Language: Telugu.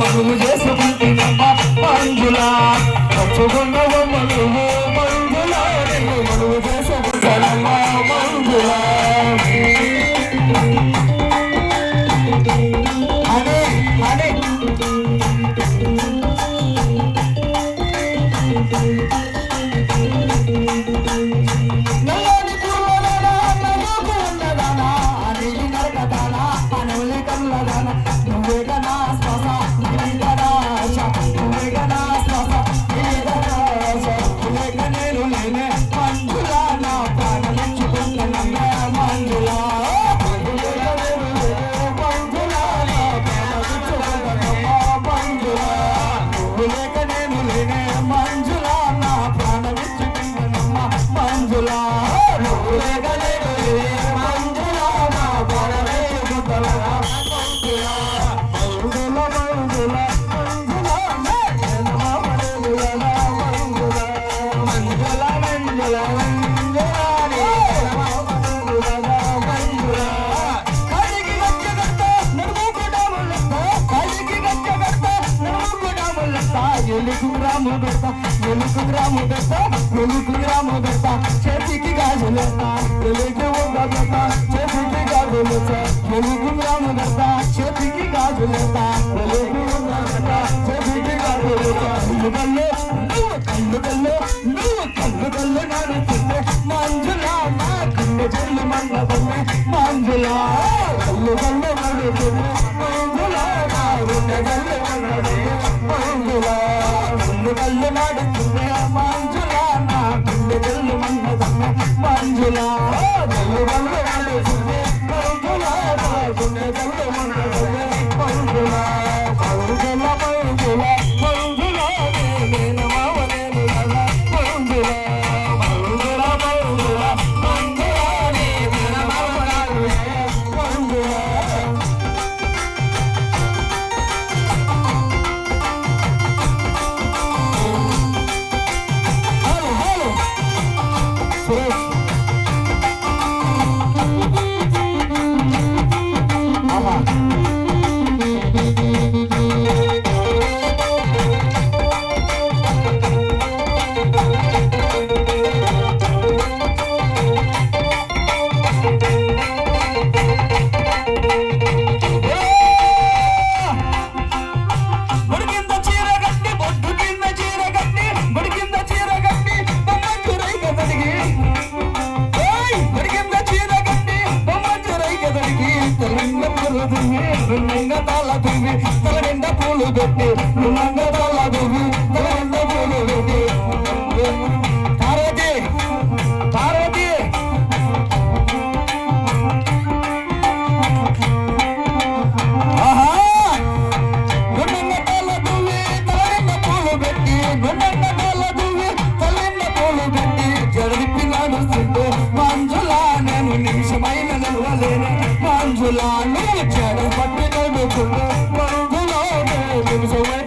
పొరుగు చేసుకుంటుందమ్మా తప్పుకున్న ఎలుగురా మొదట ఎలుగురా మొదట ఎలుగురా మొదట చేతికి గాజులు ఎలుగు మొదట చేతికి గాజులు ఎలుగురా మొదట చేతికి గాజులు ఎలుగు మొదట చేతికి గాజులు కళ్ళు కళ్ళు నువ్వు కళ్ళు కళ్ళు నువ్వు కళ్ళు కళ్ళు నడుతుంటే మంజులా మా కళ్ళు చెల్లు మండపం మంజులా కళ్ళు కళ్ళు నడుతుంది కళ్ళు నాడుతుంది మంజుల నా గుండె తెల్లు మన్నదమ్మ మంజుల. తెల్లు మన్నడుతుంది మంజుల గుండె తెల్లు Woo! గువ్వి రుణంగా తాళ గువ్వి తల నిండా పూలు పెట్టి రుణంగా తాళ గువ్వి తల నిండా పూలు పెట్టి Parvati Parvati Angela, no, Thank you.